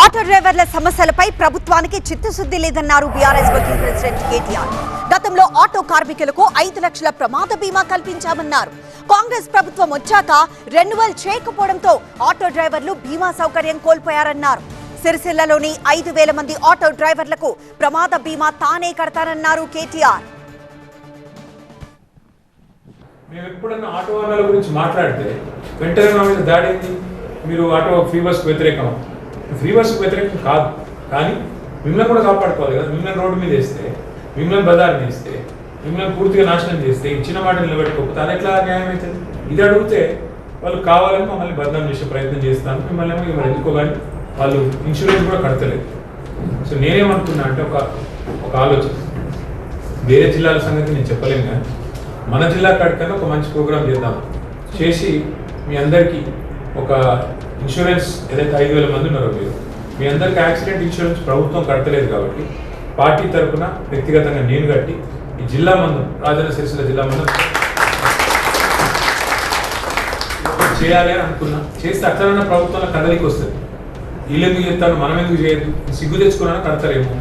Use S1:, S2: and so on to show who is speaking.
S1: Auto డ్రైవర్ల సమస్యలపై ప్రభుత్వానికి చిత్తశుద్ధి లేదన్నారు బీఆర్ఎస్ వర్కింగ్ ప్రెసిడెంట్ కేటీఆర్. గతంలో ఆటో కార్మికులకు ఐదు లక్షల ప్రమాద బీమా కల్పించామన్నారు. కాంగ్రెస్ ప్రభుత్వం వచ్చాక రెన్యువల్ చేయకపోవడంతో ఆటో డ్రైవర్లు బీమా సౌకర్యం కోల్పోయారన్నారు. సిరిసిల్లలోని ఐదు వేల మంది ఆటో డ్రైవర్లకు ప్రమాద బీమా తానే కడతానన్నారు కేటీఆర్.
S2: మేము ఎప్పుడన్నా ఆటో వాళ్ళ గురించి మాట్లాడితే వెంటనే మా మీద దాడింది మీరు ఆటో ఫీవర్స్ వ్యతిరేకం ఫ్రీవర్స్కి వ్యతిరేకం కాదు. కానీ మిమ్మల్ని కూడా కాపాడుకోవాలి కదా. మిమ్మల్ని రోడ్డు మీద వేస్తే మిమ్మల్ని బజార్ వేస్తే మిమ్మల్ని పూర్తిగా నాశనం చేస్తే ఇచ్చిన మాట నిలబెట్టుకోకపోతే అది ఎట్లా న్యాయం అవుతుంది? ఇది అడిగితే వాళ్ళు కావాలని మమ్మల్ని బదనాం చేసే ప్రయత్నం చేస్తాను మిమ్మల్ని ఏమో ఇవాళ ఎందుకోగాని వాళ్ళు ఇన్సూరెన్స్ కూడా కడతలేదు. సో నేనేమనుకున్నా అంటే ఒక ఒక ఆలోచన. వేరే జిల్లాల సంగతి నేను చెప్పలేను కానీ మన జిల్లా కాడికన్నా ఒక మంచి ప్రోగ్రామ్ చేద్దాం. చేసి మీ అందరికీ ఒక ఇన్సూరెన్స్ ఏదైతే ఐదు వేల మంది ఉన్నారో మీరు మీ అందరికీ యాక్సిడెంట్ ఇన్సూరెన్స్ ప్రభుత్వం కడతలేదు కాబట్టి పార్టీ తరఫున వ్యక్తిగతంగా నేను కట్టి ఈ జిల్లా మందం రాజన్న సిరిసిల్ల జిల్లా మందం చేయాలి అని అనుకున్నా. చేస్తే అట్లనన్నా ప్రభుత్వంలో కదలికి వస్తుంది. వీళ్ళు ఎందుకు చేస్తాను మనం ఎందుకు చేయదు సిగ్గు తెచ్చుకున్నా కడతారేమో